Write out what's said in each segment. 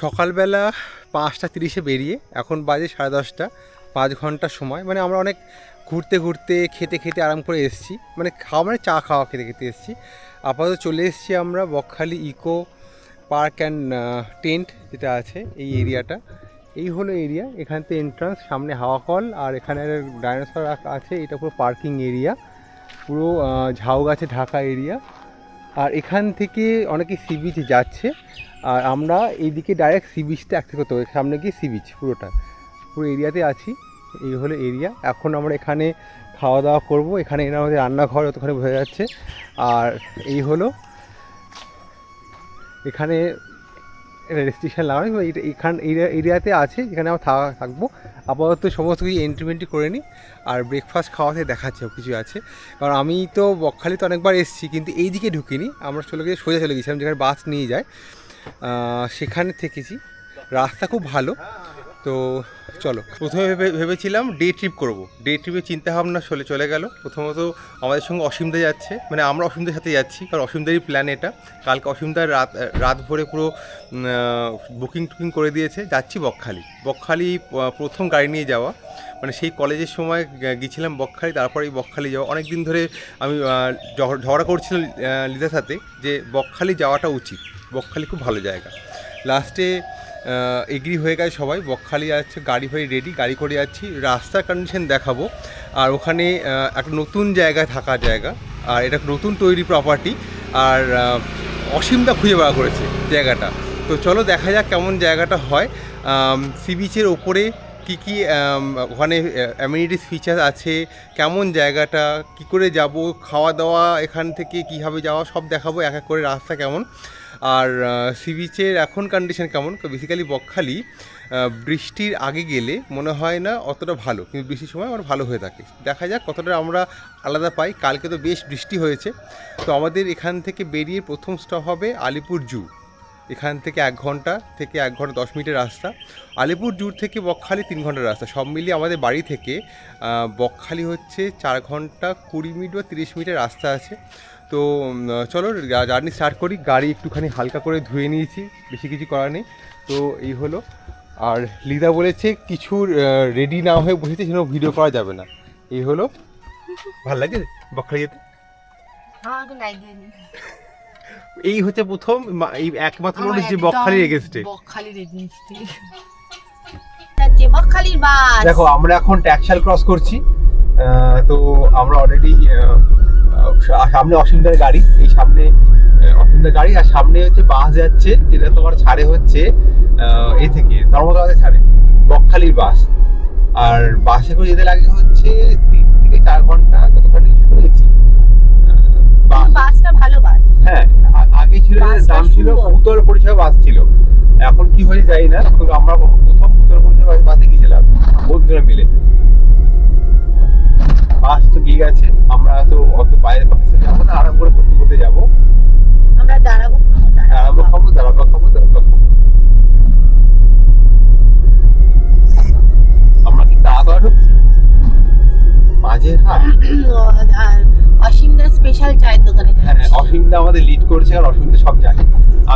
সকালবেলা পাঁচটা তিরিশে বেরিয়ে এখন বাজে সাড়ে দশটা পাঁচ ঘণ্টার সময়। মানে আমরা অনেক ঘুরতে ঘুরতে খেতে খেতে আরাম করে এসেছি। মানে খাওয়া মানে চা খাওয়া খেতে খেতে এসেছি। আপাতত চলে এসেছি আমরা Bakkhali eco park and tent যেটা আছে এই এরিয়াটা। এই হলো এরিয়া। এখান থেকে এন্ট্রান্স সামনে হাওয়া কল আর এখানে ডাইনোসর আছে। এটা পুরো পার্কিং এরিয়া পুরো ঝাউ গাছে ঢাকা এরিয়া আর এখান থেকে অনেকে সি বিচে যাচ্ছে। আর আমরা এইদিকে ডাইরেক্ট সি বিচটা অ্যাক্সেস করতে পারি সামনে গিয়ে সি বিচ পুরোটা। পুরো এরিয়াতে আছি। এই হলো এরিয়া এখন আমরা এখানে খাওয়া দাওয়া করব। এখানে এরা আমাদের রান্নাঘর যতখানি বোঝা যাচ্ছে। আর এই হলো এখানে রেস্ট্রিকশন লাগানো এখান এরিয়া- এরিয়াতে আছে। এখানে আমরা থাকা, থাকব। আপাতত সমস্ত কিছু এন্ট্রি মেন্ট্রি করে নিই আর ব্রেকফাস্ট খাওয়াতে দেখাচ্ছে, কিছু আছে। কারণ আমি তো বকখালি তো অনেকবার এসেছি, কিন্তু এই দিকে ঢুকিনি। আমরা চলে গিয়ে সোজা চলে গেছিলাম যেখানে বাস নিয়ে যায়। সেখানে থেকেছি। রাস্তা খুব ভালো। তো চলো, প্রথমে ভেবে, ভেবেছিলাম ডে ট্রিপ করব। ডে ট্রিপে চিন্তা ভাবনা চলে চলে গেল। প্রথমত আমাদের সঙ্গে অসীমদা যাচ্ছে। মানে আমরা অসীমদের সাথে যাচ্ছি, কারণ অসীমদারই প্ল্যান এটা। কালকে অসীমদার রাত রাত ভরে পুরো বুকিং টুকিং করে দিয়েছে। যাচ্ছি বকখালি। বকখালি প্রথম গাড়ি নিয়ে যাওয়া। মানে সেই কলেজের সময় গেছিলাম বকখালি তারপরে এই বকখালি যাওয়া। অনেক দিন ধরে আমি ঝগড়া করছিলাম লিদার সাথে যে বকখালি যাওয়াটা উচিত। বকখালি খুব ভালো জায়গা। লাস্টে এগ্রি হয়ে গেছে সবাই। বকখালি যাচ্ছে গাড়ি ফাড়ি রেডি গাড়ি করে যাচ্ছি। রাস্তার কন্ডিশন দেখাবো। আর ওখানে একটা নতুন জায়গায় থাকা জায়গা। আর এটা নতুন তৈরি প্রপার্টি আর আহ, অসীমদা খুঁজে বার করেছে জায়গাটা। তো চলো দেখা যাক কেমন জায়গাটা হয়। সি বিচের ওপরে কী কী ওখানে অ্যামিনিটিস ফিচার আছে? কেমন জায়গাটা? কি করে যাব? খাওয়া দাওয়া এখান থেকে কীভাবে যাওয়া? সব দেখাবো, এক এক করে রাস্তা কেমন? আর সি বিচের এখন কন্ডিশন কেমন? বেসিক্যালি বকখালি বৃষ্টির আগে গেলে মনে হয় না অতটা ভালো, কিন্তু বৃষ্টির সময় আমার ভালো হয়ে থাকে। দেখা যাক কতটা আমরা আলাদা পাই। কালকে তো বেশ বৃষ্টি হয়েছে। তো আমাদের এখান থেকে বেরিয়ে প্রথম স্টপ হবে আলিপুর জু। এখান থেকে এক ঘণ্টা থেকে এক ঘণ্টা দশ মিনিটের রাস্তা। আলিপুর জুর থেকে বকখালি তিন ঘণ্টার রাস্তা। সব মিলিয়ে আমাদের বাড়ি থেকে বকখালি হচ্ছে চার ঘণ্টা কুড়ি মিনিট বা তিরিশ মিনিটের রাস্তা আছে। তো চলো জার্নি স্টার্ট করি। গাড়ি একটুখানি হালকা করে ধুয়ে নিয়েছি, বেশি কিছু করার নেই। তো, এই হলো। আর লিদা বলেছে কিছু রেডি না হয়ে বসেছে সেটা ভিডিও করা যাবে না। এই হলো। ভালো লাগে বকখালি যেতে? দিইনি এই হচ্ছে প্রথম এই একমাত্র মানুষ যে বকখালির এগেনস্টে। বকখালির বাস। দেখো আমরা এখন ট্যাক্সাল ক্রস করছি। তো আমরা অলরেডি সামনে অসীমদার গাড়ি এই সামনে অসীমদার গাড়ি আর সামনে হচ্ছে বাস যাচ্ছে যেটা তোমার ছাড়ে হচ্ছে এ থেকে ধর্মতলাতে ছাড়ে বকখালির বাস। আর বাসে করে যেতে লাগে হচ্ছে তিন থেকে চার ঘণ্টা কতখানি শুনেছি। বাসটা ভালো বাস। হ্যাঁ আগে ছিল নাম ছিল। উত্তর পরিষেবা বাস ছিল। এখন কি হয়েছে জানি না? কিন্তু আমরা প্রথম উত্তর পরিষেবা বাসে গিয়েছিলাম বন্ধুরা মিলে। বাস তো গিয়ে গেছে আমরা তো অত বাইরে বাসে যাব না আরাম করে করতে করতে যাব। আমরা দাঁড়াবো দাঁড়াবো খাব দাঁড়াবো খাব দাঁড়াবো খাব আমরা কি তাড়াতাড়ি ঢুকছি? মাঝের হাট? অসীমদার স্পেশাল চায়ের দোকানে হ্যাঁ অসীমদা আমাদের লিড করছে আর অসীমদা সব জানে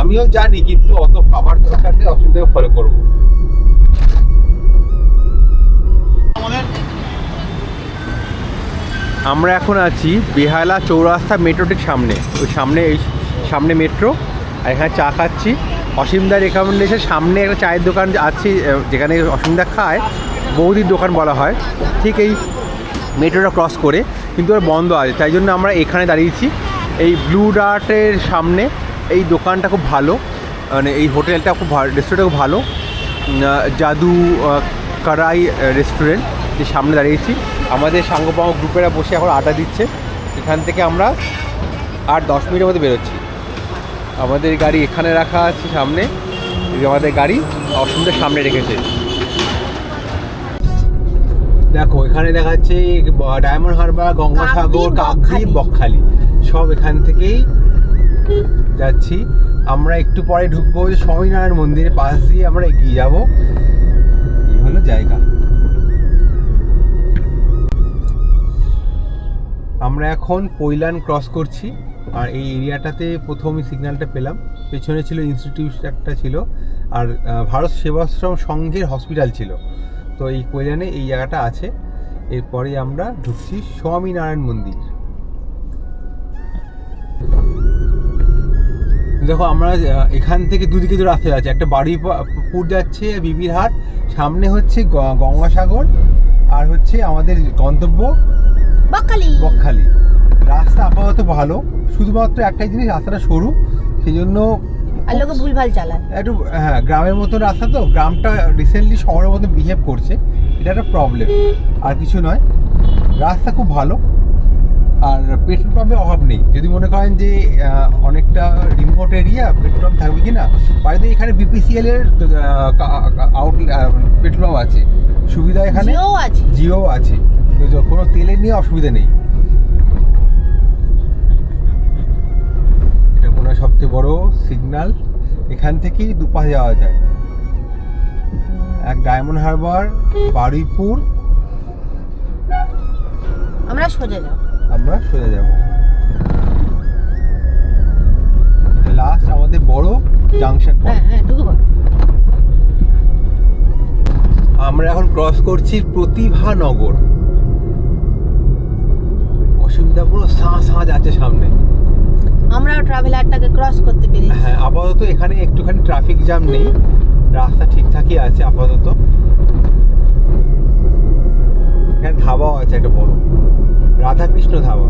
আমিও জানি, কিন্তু অত ভাবার দরকার নেই, অসীমদাকে ফলো করব। আমরা এখন আছি বেহালা চৌরাস্তা মেট্রো ঠিক সামনে। ওই সামনে, এই সামনে মেট্রো আর এখানে চা খাচ্ছি। অসীমদার রেকমেন্ডেশন সামনে একটা চায়ের দোকান আছে যেখানে অসীমদা খায়, বৌদির দোকান বলা হয়। ঠিক এই মেট্রোটা ক্রস করে, কিন্তু ওর বন্ধ আছে। তাই জন্য আমরা এখানে দাঁড়িয়েছি। এই ব্লু ডার্টের সামনে এই দোকানটা খুব ভালো। মানে এই হোটেলটা খুব ভালো রেস্টুরেন্টটা খুব ভালো। জাদু কড়াই রেস্টুরেন্ট যে সামনে দাঁড়িয়েছি। আমাদের সাঙ্গপাঙ্গ গ্রুপেরা বসে এখন আড্ডা দিচ্ছে। এখান থেকে আমরা আর দশ মিনিটের মধ্যে বেরোচ্ছি। আমাদের গাড়ি এখানে রাখা আছে সামনে। আমাদের গাড়ি, অসুবিধার সামনে রেখেছে। দেখো এখানে দেখাচ্ছে ডায়মন্ড হারবার গঙ্গাসাগর কাকদ্বীপ বকখালি। সব এখান থেকেই যাচ্ছি। আমরা একটু পরে ঢুকবো স্বামীনারায়ণ মন্দিরের পাশ দিয়ে আমরা এগিয়ে যাব। এই হলো জায়গা। আমরা এখন পৈলান ক্রস করছি। আর এই এরিয়াটাতে প্রথমই সিগন্যালটা পেলাম। পেছনে ছিল ইনস্টিটিউট একটা ছিল। আর ভারত সেবাশ্রম সংঘের হসপিটাল ছিল। তো এই কৈলানে এই জায়গাটা আছে। এরপরে আমরা ঢুকছি স্বামীনারায়ণ মন্দির। দেখো আমরা এখান থেকে দুদিকে যে রাস্তা আছে একটা বাড়িপুর যাচ্ছে বিবির হাট সামনে হচ্ছে গঙ্গাসাগর আর হচ্ছে আমাদের গন্তব্য বকখালি। বকখালি। রাস্তা আপাতত ভালো শুধুমাত্র একটাই জিনিস রাস্তাটা সরু। সেই জন্য আর লোকে ভুলভাল চালায়। একটু হ্যাঁ গ্রামের মতো রাস্তা তো গ্রামটা রিসেন্টলি শহরের মতো বিহেভ করছে এটা একটা প্রবলেম আর কিছু নয় রাস্তা খুব ভালো আর পেট্রোল পাম্পের অভাব নেই যদি মনে করেন যে অনেকটা রিমোট এরিয়া পেট্রোল পাম্প থাকবে কি না বাড়িতে এখানে বিপিসিএল এর আউট পেট্রোল পাম্প আছে সুবিধা এখানে? জিও আছে। কোনো তেলের নিয়ে অসুবিধা নেই। সবচেয়ে বড় সিগন্যাল এখান থেকেই দুপাশে যাওয়া যায়। এক ডায়মন্ড হারবার বারুইপুর। আমরা সোজা যাও আমরা সোজা যাব। লাস্ট আমাদের বড় জাংশন হ্যাঁ হ্যাঁ আমরা এখন ক্রস করছি প্রতিভানগর অসুবিধা পুরো সাঁ সাঁ যাচ্ছে সামনে। আমরাও ট্রাভেলারটাকে ক্রস করতে পেরেছি। হ্যাঁ আপাতত এখানে একটুখানি ট্রাফিক জ্যাম নেই। রাস্তা ঠিকঠাকই আছে আপাতত। এখানে ধাবাও আছে একটা বড়। রাধাকৃষ্ণ ধাবা।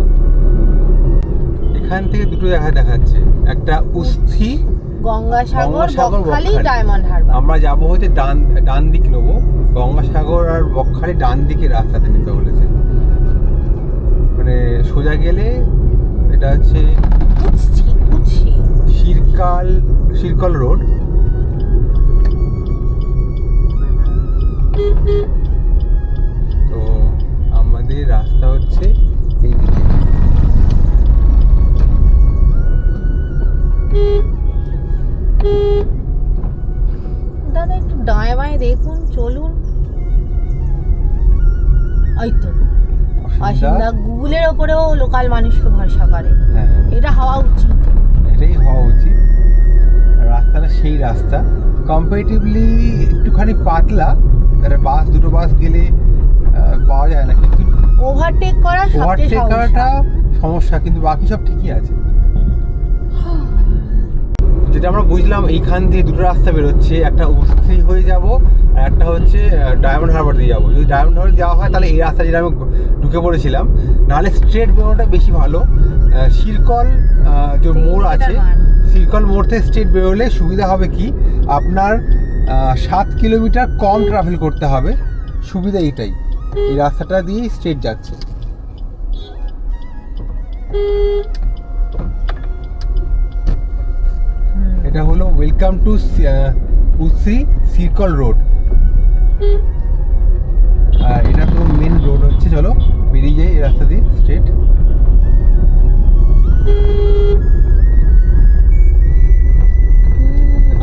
এখান থেকে দুটো দেখা দেখাচ্ছে। একটা উস্থি গঙ্গাসাগর বকখালি। Diamond harbour. আমরা যাব হচ্ছে ডান ডান দিক নেব। গঙ্গাসাগর আর বকখালি ডান দিকে রাস্তাতে নিতে বলেছে। মানে সোজা গেলে এটা হচ্ছে শিরকাল শিরকল রোড? লোকাল মানুষকে ভরসা করে। হ্যাঁ। এটা হওয়া উচিত। এটাই হওয়া উচিত। রাস্তাটা সেই রাস্তা। কম্পারেটিভলি একটুখানি পাতলা। তাহলে বাস দুটো বাস গেলে পাওয়া যায় না। কিন্তু ওভারটেক করা সবচেয়ে ওভারটেক করাটা সমস্যা। কিন্তু বাকি সব ঠিকই আছে। যেটা আমরা বুঝলাম এইখান দিয়ে দুটো রাস্তা বেরোচ্ছে। একটা উস্ত্রি হয়ে যাব আর একটা হচ্ছে ডায়মন্ড হারবার দিয়ে যাব। যদি ডায়মন্ড হারবার যাওয়া হয় তাহলে এই রাস্তা যেটা আমি ঢুকে পড়েছিলাম। নাহলে স্ট্রেট বেরোনোটা বেশি ভালো। শিরকল যে মোড় আছে শিরকল মোড় থেকে স্ট্রেট বেরোলে সুবিধা হবে কি? আপনার সাত কিলোমিটার কম ট্রাভেল করতে হবে। সুবিধা এইটাই এই রাস্তাটা দিয়েই স্ট্রেট যাচ্ছে। এটা হলো welcome to Usthi circle road আর এটা তো মেন রোড হচ্ছে চলো বেরিয়ে যাই এই রাস্তা দিয়ে স্ট্রেট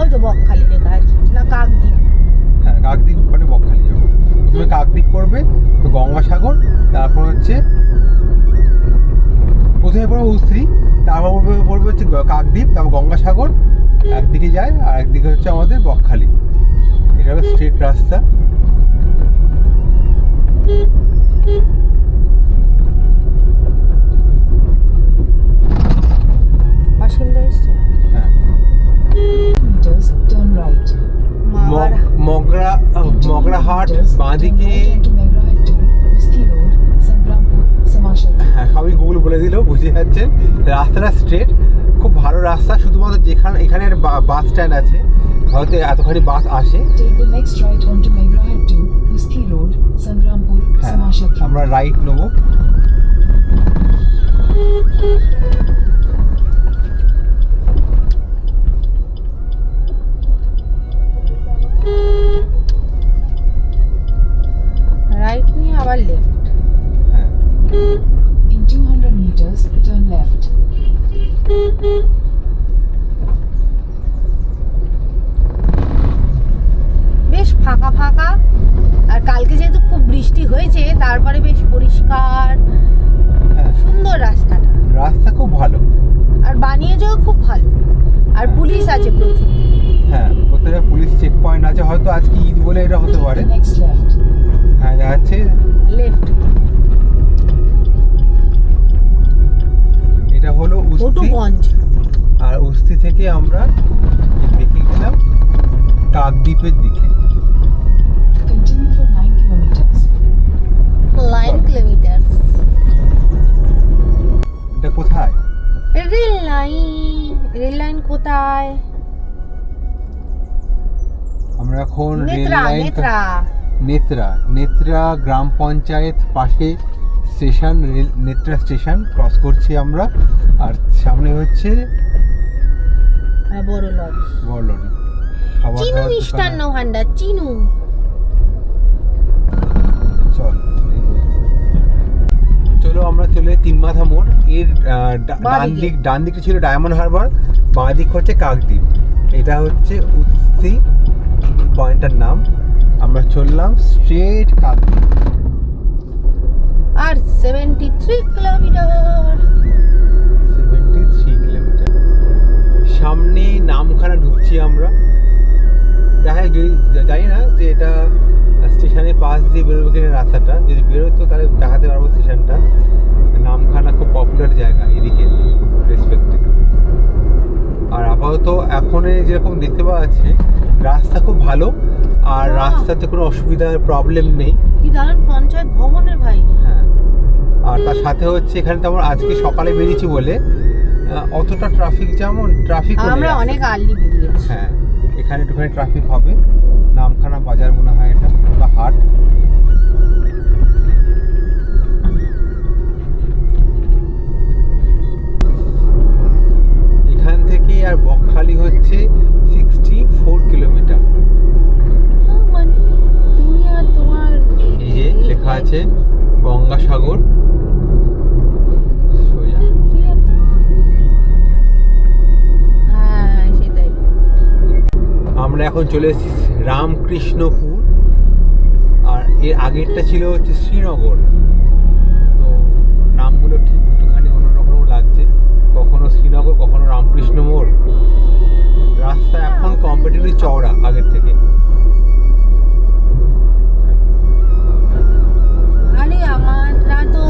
ওই তো বকখালি লেখা আছে না কাকদ্বীপ। হ্যাঁ কাকদ্বীপ মানে বকখালি যাব প্রথমে কাকদ্বীপ পড়বে তো গঙ্গাসাগর তারপর হচ্ছে প্রথমে পড়বে উস্ত্রি তারপর পড়বে পড়বে হচ্ছে কাকদ্বীপ তারপর গঙ্গাসাগর একদিকে যায় আর একদিকে হচ্ছে আমাদের বকখালি। এটা হলো স্ট্রেট রাস্তা। হ্যাঁ। মগরা মগরাহাট বাঁদিকে. হ্যাঁ সবই গুগল বলে দিল বুঝে যাচ্ছেন। রাস্তাটা স্ট্রেট খুব ভালো রাস্তা শুধুমাত্র যেখানে এখানে একটা বা- বাস স্ট্যান্ড আছে। হয়তো এতখানি বাস আসে। হ্যাঁ. আমরা রাইট নেব। রাইট নিয়ে আবার লেফট হ্যাঁ। বেশ ফাঁকা ফাঁকা। আর কালকে যেহেতু খুব বৃষ্টি হয়েছে তারপরে বেশ পরিষ্কার হ্যাঁ। সুন্দর রাস্তাটা। রাস্তা খুব ভালো। আর বানিয়ে বানিয়েছেও খুব ভালো। আর পুলিশ আছে প্রচুর। হ্যাঁ প্রত্যেকটা পুলিশ আচ্ছা হয়তো আজকে ঈদ বলে এটা হতে পারে। হ্যাঁ যাচ্ছে। লেফট এটা হলো উস্তি। আর উস্তি থেকে আমরা দেখে গেলাম কাকদ্বীপের দিকে। Continue for 9 kilometers. Nine kilometre এটা কোথায়? রেল লাইন রেল লাইন কোথায়? আমরা এখন রেল লাইন নেত্রা। নেত্রা নেত্রা গ্রাম পঞ্চায়েত পাশে station rail Netra station cross করছি আমরা আর সামনে হচ্ছে বড় লরি বড়লরি খাবার চিনু মিষ্টান্ন ভান্ডার চিনু। চল চলো আমরা চলে তিন মাথা মোড়। এর ডান দিক ডান দিকে ছিল ডায়মন্ড হারবার বাঁ দিক হচ্ছে কাকদ্বীপ এটা হচ্ছে উস্তি পয়েন্টটার নাম। আমরা চললাম স্ট্রেট কাকদ্বীপ আর seventy three kilometre seventy three kilometre সামনে নামখানা ঢুকছি আমরা। দেখা যদি জানি না যে এটা স্টেশনের পাশ দিয়ে বেরোবে কিনা রাস্তাটা। যদি বেরোতো তাহলে দেখাতে পারব স্টেশনটা। নামখানা খুব পপুলার জায়গা এদিকে রেসপেক্টে আর আপাতত এখন যেরকম দেখতে পাওয়া যাচ্ছে রাস্তা খুব ভালো। আর রাস্তাতে কোনো অসুবিধার প্রবলেম নেই। কি দারুণ পঞ্চায়েত ভবনের ভাই। হ্যাঁ। আর তার সাথে হচ্ছে এখানে তো আমরা আজকে সকালে বেরিয়েছি বলে অতটা ট্রাফিক যেমন ট্রাফিক আমরা অনেক আর্লি বেরিয়েছি। হ্যাঁ এখানে একটুখানি ট্রাফিক হবে। নামখানা বাজার মনে হয় এটা বা হাট। এখান থেকে আর বকখালি হচ্ছে সিক্সটি ফোর কিলোমিটার তোমার এই যে লেখা আছে আমরা এখন চলে এসেছি রামকৃষ্ণপুর। আর এর আগেরটা ছিল হচ্ছে শ্রীনগর। তো নামগুলো ঠিক একটুখানি অন্যরকম লাগছে। কখনো শ্রীনগর, কখনো রামকৃষ্ণ মোড়। রাস্তা এখন কম্পিটিভলি চওড়া আগের থেকে। আমরা তো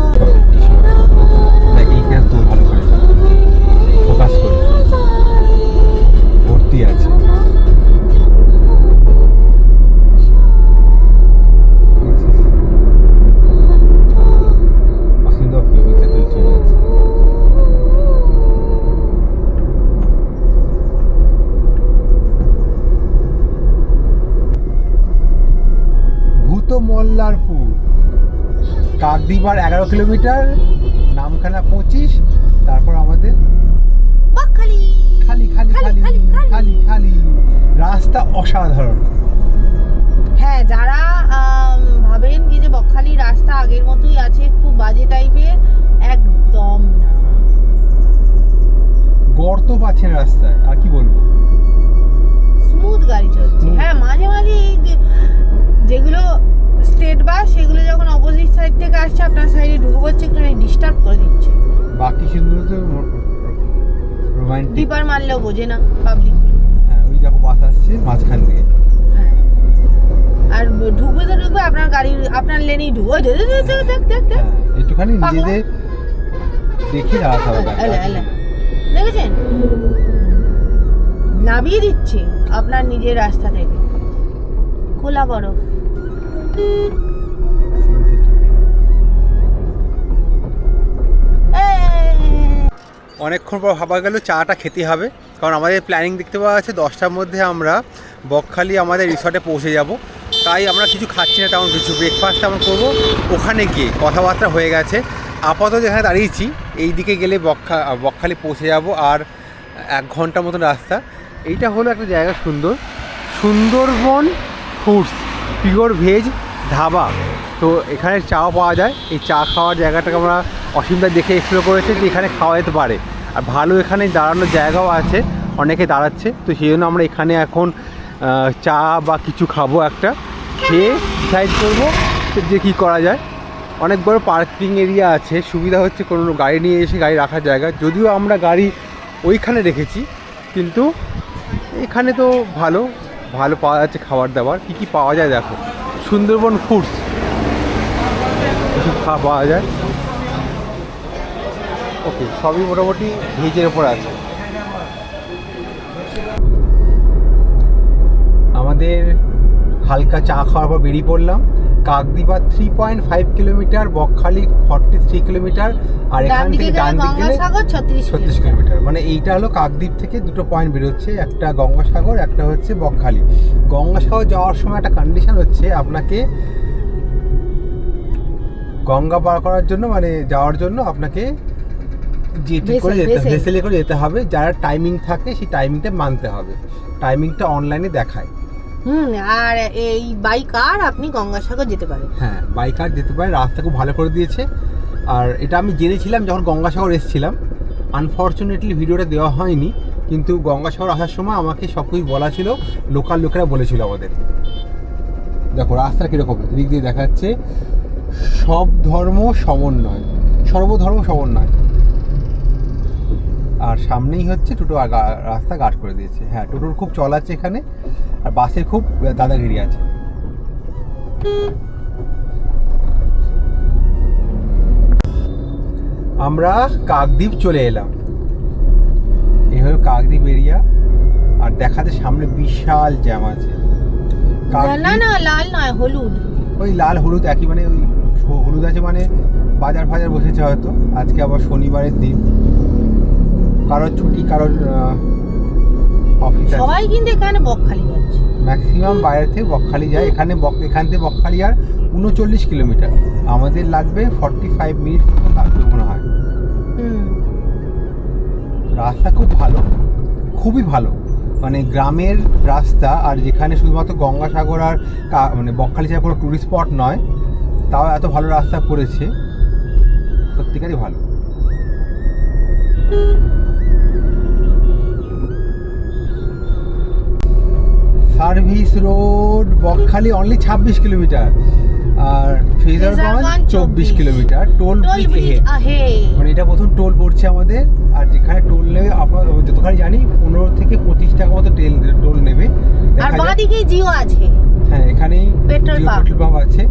আর এগারো কিলোমিটার নামখানা পঁচিশ তারপর আমাদের বকখালি। খালি খালি খালি, খালি খালি, খালি। খালি খালি। রাস্তা অসাধারণ। হ্যাঁ যারা ভাবেন কি যে বকখালি রাস্তা আগের মতোই আছে খুব বাজে টাইপের একদম না। গর্ত পাচ্ছে রাস্তায় আর কি বলব? স্মুথ গাড়ি চলছে। হ্যাঁ মাঝে মাঝে যেগুলো স্টেট বাস সেগুলো যখন অপোজিট সাইড থেকে আসছে আপনার সাইডে ঢুকে পড়ছে একটু ডিস্টার্ব করে দিচ্ছে। বাকি শুধু তো রোমান্টিক ডিপার মারলেও বোঝে না পাবলিক হ্যাঁ ওই দেখো বাস আসছে মাঝখান দিয়ে। হ্যাঁ। আর ঢুকবে তো ঢুকবে আপনার গাড়ি আপনার লেনেই ঢুকবে দেখ দেখ দেখ দেখ হ্যাঁ একটুখানি। নিজেদের দেখে দাঁড়াতে হবে। দেখেছেন? নামিয়ে দিচ্ছে আপনার নিজের রাস্তা থেকে। খোলা বরফ। অনেকক্ষণ পর ভাবা গেল চাটা খেতে হবে, কারণ আমাদের প্ল্যানিং দেখতে পাওয়া আছে দশটার মধ্যে আমরা বকখালি আমাদের রিসর্টে পৌঁছে যাব। তাই আমরা কিছু খাচ্ছি না, তেমন কিছু ব্রেকফাস্ট আমরা করব। ওখানে গিয়ে কথাবার্তা হয়ে গেছে। আপাতত যেখানে দাঁড়িয়েছি এই দিকে গেলে বকখা, বকখালি পৌঁছে যাব আর এক ঘণ্টা মতন রাস্তা। এইটা হলো একটা জায়গা সুন্দর। Sundarban foods pure veg dhaba তো এখানে চাও পাওয়া যায়। এই চা খাওয়ার জায়গাটাকে আমরা অসীমদা দেখে এক্সপ্লোর করেছি যে এখানে খাওয়া যেতে পারে। আর ভালো এখানে দাঁড়ানোর জায়গাও আছে, অনেকে দাঁড়াচ্ছে। তো সেই জন্য আমরা এখানে এখন চা বা কিছু খাব একটা। খেয়ে ডিসাইড করব যে কী করা যায়। অনেক বড় পার্কিং এরিয়া আছে। সুবিধা হচ্ছে কোনো গাড়ি নিয়ে এসে গাড়ি রাখার জায়গা। যদিও আমরা গাড়ি ওইখানে রেখেছি, কিন্তু এখানে তো ভালো। ভালো পাওয়া যাচ্ছে খাবার দাবার। কী কী পাওয়া যায় দেখো। সুন্দরবন ফুডস। খাওয়া পাওয়া যায়। ওকে সবই মোটামুটি ভেজের ওপর আছে। আমাদের হালকা চা খাওয়ার পর বেরিয়ে পড়লাম। কাকদ্বীপা three point five kilometre Bakkhali forty three kilometre আর এখান থেকে ডান গেলে দিক গেলে ছত্রিশ কিলোমিটার। মানে এইটা হলো কাকদ্বীপ থেকে দুটো পয়েন্ট বেরোচ্ছে একটা গঙ্গাসাগর একটা হচ্ছে বকখালি। গঙ্গাসাগর যাওয়ার সময় একটা কন্ডিশন হচ্ছে আপনাকে গঙ্গা পার করার জন্য মানে যাওয়ার জন্য আপনাকে জেটি করে যেতে। ভেসেলে। করে যেতে হবে। যারা টাইমিং থাকে সেই টাইমিংটা মানতে হবে। টাইমিংটা অনলাইনে দেখায়। হুম, আর এই বাইক আর আপনি গঙ্গাসাগর যেতে পারেন। হ্যাঁ বাইকার যেতে পারে, রাস্তা খুব ভালো করে দিয়েছে। আর এটা আমি জেনেছিলাম যখন গঙ্গাসাগর এসেছিলাম। আনফর্চুনেটলি ভিডিওটা দেওয়া হয়নি, কিন্তু গঙ্গাসাগর আসার সময় আমাকে সব কিছু বলা ছিল লোকাল লোকেরা বলেছিল আমাদের। দেখো, রাস্তা কীরকম? এদিক দিয়ে দেখাচ্ছে, সব ধর্ম সমন্বয়, সর্বধর্ম সমন্বয়। আর সামনেই হচ্ছে টোটো রাস্তা গার্ড করে দিয়েছে। হ্যাঁ টোটোর খুব চল আছে এখানে আর বাসের খুব দাদাগিরি আছে। আমরা কাকদ্বীপ চলে এলাম। এই হলো কাকদ্বীপ এরিয়া আর দেখাতে সামনে বিশাল জ্যাম আছে। না না লাল নয় হলুদ। ওই লাল হলুদ একই মানে ওই হলুদ আছে মানে বাজার ফাজার বসেছে হয়তো। আজকে আবার শনিবারের দিন। কারোর ছুটি কারোর অফিস সবাই কিন্তু এখানে বকখালি যাচ্ছে। ম্যাক্সিমাম বাইরে থেকে বকখালি যায়। এখানে বক এখান থেকে বকখালি আর উনচল্লিশ কিলোমিটার। আমাদের লাগবে ফর্টি ফাইভ মিনিট লাগবে মনে হয়। রাস্তা খুব ভালো খুবই ভালো। মানে গ্রামের রাস্তা আর যেখানে শুধুমাত্র গঙ্গাসাগর আর মানে বকখালি ছাড়া কোনো টুরিস্ট স্পট নয় তাও এত ভালো রাস্তা করেছে সত্যিকারই ভালো। সার্ভিস রোড বকখালি অনলি ছাব্বিশ কিলোমিটার। আর ফেজারগঞ্জ চব্বিশ কিলোমিটার টোল ব্রিজ মানে এটা প্রথম টোল পড়ছে আমাদের আর যেখানে টোল নেবে আপনার যতখানি জানি পনেরো থেকে পঁচিশ টাকা মতো টেল টোল নেবে। আর দেখা বাঁ যাক। দিকে জিও আছে। হ্যাঁ এখানেই পেট্রোল পাম্প। আছে।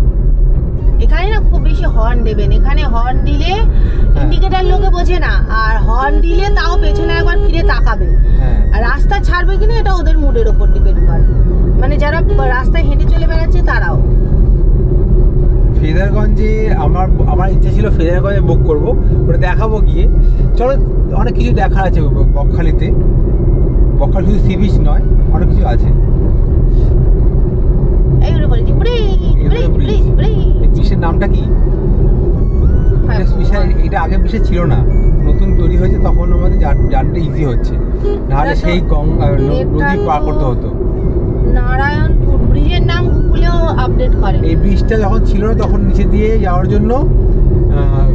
এখানে না খুব বেশি হর্ন দেবেন। এখানে হর্ন দিলে হ্যাঁ। ইন্ডিকেটার লোকে বোঝে না। আর হর্ন দিলে তাও পেছনে ফিরে তাকাবে। হ্যাঁ। আর রাস্তা ছাড়বে কিনা এটা ওদের মুডের ওপর ডিপেন্ড করে। মানে যারা রাস্তায় হেঁটে চলে বেড়াচ্ছে তারাও। ফেদারগঞ্জে আমার আমার ইচ্ছে ছিল ফেদারগঞ্জে বুক করব ওটা দেখাবো গিয়ে। চলো অনেক কিছু দেখার আছে বকখালিতে। বকখালি শুধু সি বিচ নয় অনেক কিছু আছে। নামটা কি? হ্যাঁ, এটা আগে বিশেষ ছিল না। নতুন তৈরি হয়েছে তখন আমাদের জার্নিটা ইজি হচ্ছে। নাহলে সেই গঙ্গা নদী পার করতে হতো। নারায়ণপুর ব্রিজের নাম গুগলেও আপডেট করে এই ব্রিজটা যখন ছিল না তখন নিচে দিয়ে যাওয়ার জন্য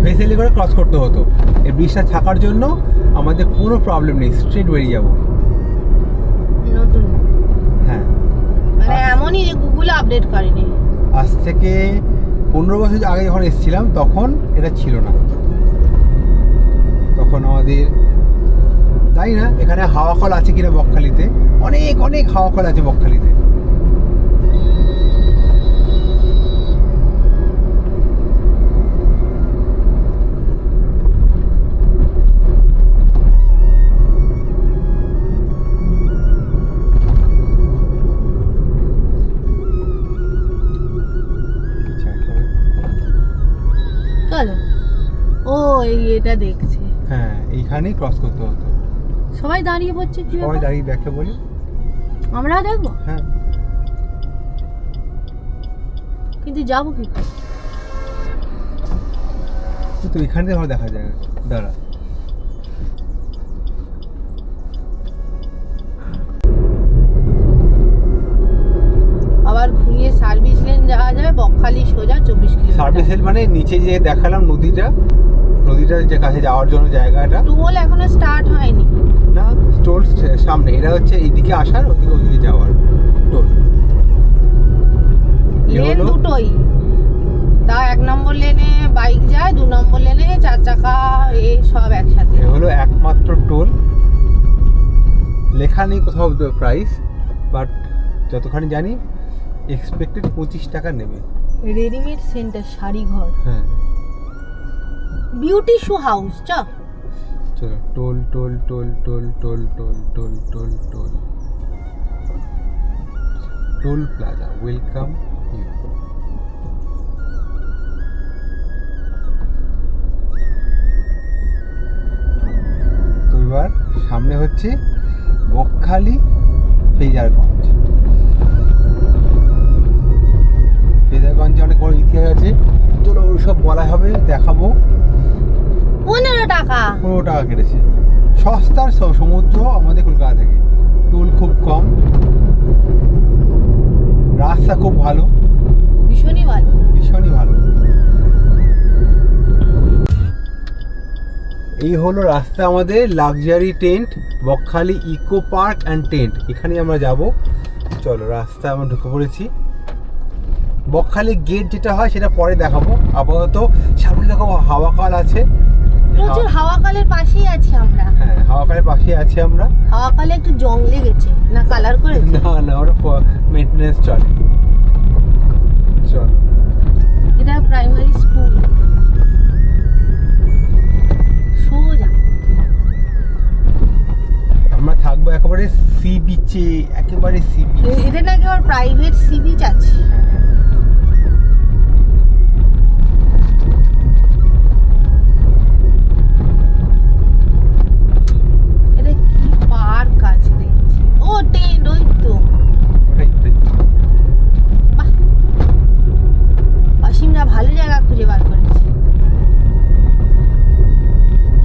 ভেসেলি করে ক্রস করতে হতো। এই ব্রিজটা থাকার জন্য আমাদের কোনো প্রবলেম নেই স্ট্রেট বেরিয়ে যাব। নতুন। হ্যাঁ। মানে। এমনই যে গুগলে আপডেট করেনি। আজ থেকে পনেরো বছর আগে যখন এসেছিলাম তখন এটা ছিল না। তখন আমাদের তাই না, এখানে হাওয়া কল আছে কিনা বকখালিতে? অনেক অনেক হাওয়া কল আছে বকখালিতে। ও, এই এটা দেখছে। হ্যাঁ এইখানেই ক্রস করতে হতো। সবাই দাঁড়িয়ে পড়ছে কি সবাই দাঁড়িয়ে দেখে বলে। আমরাও দেখব? হ্যাঁ। কিন্তু যাব কি? তো এখান থেকে ভালো দেখা যায়। দাঁড়া। আবার ঘুরিয়ে সার্ভিস লেন যাওয়া যাবে বকখালি সোজা চব্বিশ কিলোমিটার। সার্ভিস হেল মানে নিচে যে দেখালাম নদীটা। নদীটার যে কাছে যাওয়ার জন্য জায়গাটা। টুল এখনও স্টার্ট হয়নি। না টোল সামনে। এটা হচ্ছে এইদিকে আসার ওদিকে ওদিকে যাওয়ার টোল লেন দুটোই। তা এক নম্বর লেনে বাইক যায় দু নম্বর লেনে চার চাকা এই সব একসাথে। হলো একমাত্র টোল লেখা নেই কোথাও প্রাইস বাট যতখানি জানি এক্সপেক্টেড পঁচিশ টাকা নেবে। রেডিমেড সেন্টার শাড়ি ঘর হ্যাঁ। বিউটি শু হাউস চ চলো toll toll toll toll toll toll toll toll toll toll plaza welcome তো এবার সামনে হচ্ছে বকখালি ফেজারগঞ্জ। ফেজারগঞ্জে অনেক বড় ইতিহাস আছে। চলো ওসব বলা হবে, দেখাবো। পনেরো টাকা। পনেরো টাকা কেটেছে। সস্তার সমুদ্র আমাদের কলকাতা থেকে। টোল খুব কম। রাস্তা খুব ভালো। ভীষণই ভালো। ভীষণই ভালো। এই হলো রাস্তা আমাদের luxury tent Bakkhali eco park and tent এখানে আমরা যাব। চলো রাস্তা আমরা ঢুকে পড়েছি। বকখালি গেট যেটা হয় সেটা পরে দেখাবো। আপাতত সামনে দেখো হাওয়াকাল আছে। প্রচুর হাওয়াকালের পাশেই আছি আমরা। হ্যাঁ হাওয়াকালের পাশে আছি আমরা। হাওয়াকালে একটু জং লেগেছে না কালার করেছে? না না ওটা মেনটেনেন্স চলে। চল। এটা প্রাইমারি স্কুল সোজা। আমরা থাকব একেবারে সি বিচে একেবারে সি বিচ এদের নাকি আবার প্রাইভেট সি বিচ আছে। এটা পার্ক আছে দেখছি ও টেন্ট ওই তো। অসীমরা ভালো জায়গা খুঁজে বার করেছে।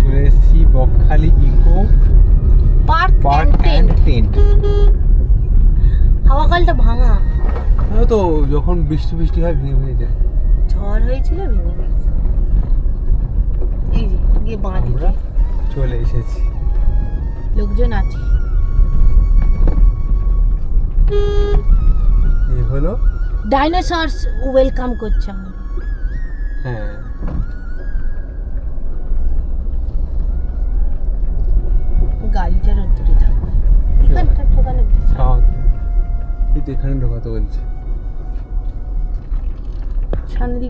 চলে এসেছি Bakkhali eco park park and and tent. Tent হাওয়াকালটা ভাঙা। তো যখন বৃষ্টি বৃষ্টি হয় ভেঙে ভেঙে যায়। ঝড় হয়েছিল ভেঙে গেছে। এই যে গিয়ে বাঁ চলে এসেছি। লোকজন আছে। এই হলো? ডাইনোসরস ওয়েলকাম করছে আমাদের। হ্যাঁ। গাড়িটার দূরে থাকবে। এখানটা খাওয়াতে এখানে ঢোকাতে বলছে। সামনে